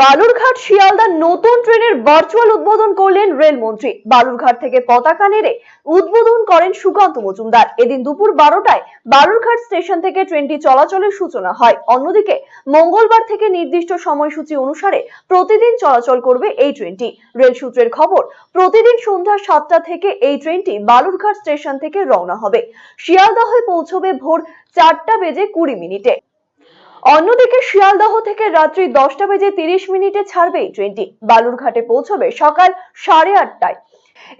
বালুরঘাট শিয়ালদা নতুন ট্রেনের ভার্চুয়াল উদ্বোধন করলেন রেলমন্ত্রী। বালুরঘাট থেকে পতাকা নেড়ে উদ্বোধন করেন সুকান্ত মজুমদার। এদিন দুপুর বারোটায় বালুরঘাট স্টেশন থেকে ট্রেনটি চলাচলের সূচনা হয়। অন্যদিকে মঙ্গলবার থেকে নির্দিষ্ট সময়সূচি অনুসারে প্রতিদিন চলাচল করবে এই ট্রেনটি। রেল সূত্রের খবর, প্রতিদিন সন্ধ্যা সাতটা থেকে এই ট্রেনটি বালুরঘাট স্টেশন থেকে রওনা হবে। শিয়ালদহে পৌঁছবে ভোর চারটা বেজে কুড়ি মিনিটে। অন্যদিকে শিয়ালদহ থেকে রাত্রি দশটা বেজে তিরিশ মিনিটে ছাড়বে এই ট্রেনটি। বালুরঘাটে পৌঁছবে সকাল সাড়ে আটটায়।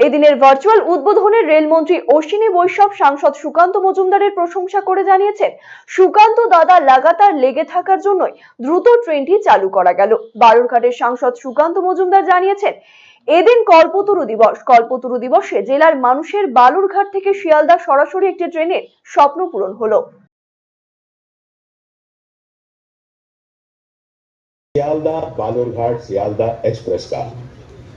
এদিনের ভার্চুয়াল উদ্বোধনে রেলমন্ত্রী অশ্বিনী বৈষ্ণব, সাংসদ সুকান্ত মজুমদারের প্রশংসা করে জানিয়েছেন, সুকান্ত দাদা লাগাতার লেগে থাকার জন্যই দ্রুত ট্রেনটি চালু করা গেল। বালুরঘাটের সাংসদ সুকান্ত মজুমদার জানিয়েছেন, এদিন কল্পতরু দিবস। কল্পতরু দিবসে জেলার মানুষের বালুরঘাট থেকে শিয়ালদা সরাসরি একটি ট্রেনের স্বপ্ন পূরণ হলো। सियालदा बालूरघाट सियालदा एक्सप्रेस का।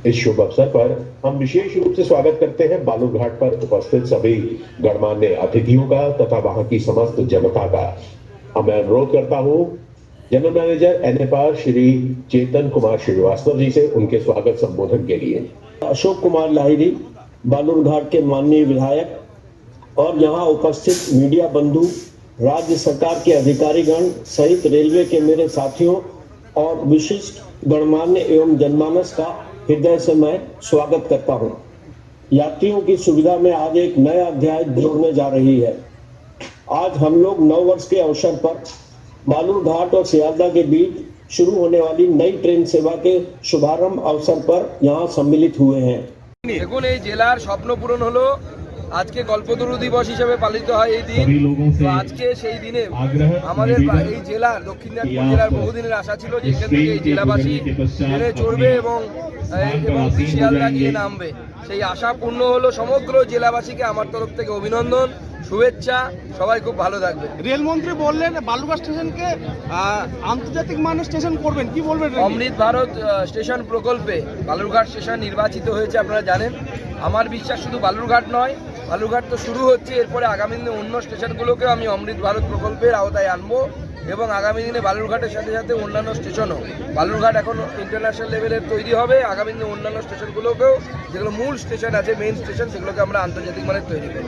इस शुभ अवसर पर हम विशेष रूप से स्वागत करते हैं बालूरघाट पर उपस्थित सभी गणमान्य अतिथियों का तथा वहाँ की समस्त जनता का। अब मैं अनुरोध करता हूँ general manager NFR Shri Chetan Kumar Srivastava ji से उनके स्वागत संबोधन के लिए। अशोक कुमार लाहिरी बालूरघाट के माननीय विधायक और यहाँ उपस्थित मीडिया बंधु, राज्य सरकार के अधिकारीगण सहित रेलवे के मेरे साथियों और विशिष्ट गणमान्य एवं जनमानस का हृदय से मैं स्वागत करता हूँ यात्रियों की सुविधा में आज एक नया अध्याय जोड़ने जा रही है आज हम लोग नव वर्ष के अवसर पर बालूरघाट और सियालदा के बीच शुरू होने वाली नई ट्रेन सेवा के शुभारंभ अवसर पर यहाँ सम्मिलित हुए हैं দেখুন এই জেলার স্বপ্ন পূরণ হলো আজকে গল্পতরু দিবস হিসেবে পালিত হয় এই দিন। আজকে সেই দিনে আমাদের এই জেলা দক্ষিণনাথপুর জেলার বহুদিনের আশা ছিল যেখান থেকে এই জেলাবাসী চড়বে এবং শিয়ালদা গিয়ে নামবে। সেই আশা পূর্ণ হলো সমগ্র জেলাবাসীকে আমার তরফ থেকে অভিনন্দন শুভেচ্ছা সবাই খুব ভালো থাকবে রেলমন্ত্রী বললেন বালুরঘাট স্টেশনকে আন্তর্জাতিক মানের স্টেশন করবেন কি বলবেন অমৃত ভারত স্টেশন প্রকল্পে বালুরঘাট স্টেশন নির্বাচিত হয়েছে আপনারা জানেন। আমার বিশ্বাস শুধু বালুরঘাট নয় বালুরঘাট তো শুরু হচ্ছে এরপরে আগামী দিনে অন্য স্টেশনগুলোকেও আমি অমৃত ভারত প্রকল্পের আওতায় আনব। এবং আগামী দিনে বালুরঘাটের সাথে সাথে অন্যান্য স্টেশনও। বালুরঘাট এখন ইন্টারন্যাশনাল লেভেলের তৈরি হবে। আগামী দিনে অন্যান্য স্টেশনগুলোকেও, যেগুলো মূল স্টেশন আছে মেইন স্টেশন সেগুলোকে আমরা আন্তর্জাতিক মানের তৈরি করব।